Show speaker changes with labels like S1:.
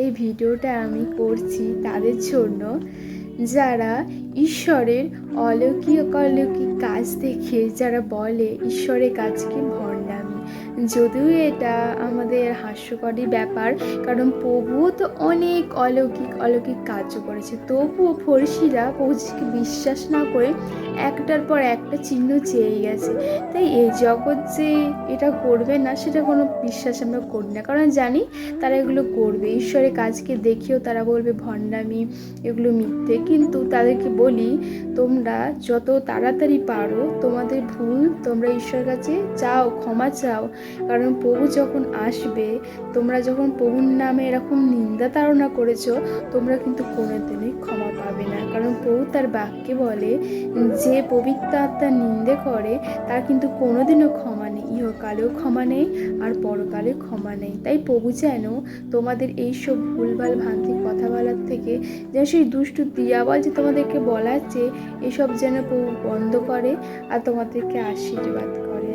S1: এই ভিডিওটা আমি করছি তাদের জন্য। যারা ঈশ্বরের অলৌকিক অলৌকিক কাজ দেখে, যারা বলে, ঈশ্বরের কাজকে ভণ্ডামি যদিও এটা আমাদের হাস্যকরই ব্যাপার, কারণ প্রভুও তো অনেক অলৌকিক অলৌকিক কার্য করেছে। তবুও ফরিসিরা প্রভুজিকে বিশ্বাস না করে একটার পর একটা চিহ্ন চেয়ে গেছে। তাই এই জগৎ যে এটা করবে না, সেটা কোনো বিশ্বাস আমরা করি না। কারণ জানি তারা এগুলো করবে। ঈশ্বরের কাজকে দেখেও তারা বলবে, ভণ্ডামি, এগুলো মিথ্যে। কিন্তু তাদেরকে বলি, তোমরা যত তাড়াতাড়ি পারো, তোমাদের ভুল তোমরা ঈশ্বরের কাছে চাও, ক্ষমা চাও। কারণ প্রভু যখন আসবে, তোমরা যখন প্রভুর নামে এরকম নিন্দা তাড়না করেছ, তোমরা কিন্তু কোনোদিনই ক্ষমা পাবে না। কারণ প্রভু তার বাক্যে বলে, যে পবিত্র আত্মার নিন্দে করে, তার কিন্তু কোনোদিনও ক্ষমা নেই। ইহকালেও ক্ষমা নেই, আর পরকালেও ক্ষমা নেই। তাই প্রভু যেন তোমাদের এইসব ভুলভাল ভ্রান্তি কথা বলার থেকে যেন সেই দুষ্টু দিয়াবল যে তোমাদেরকে বলাচ্ছে, এসব যেন প্রভু বন্ধ করে আর তোমাদেরকে আশীর্বাদ করে।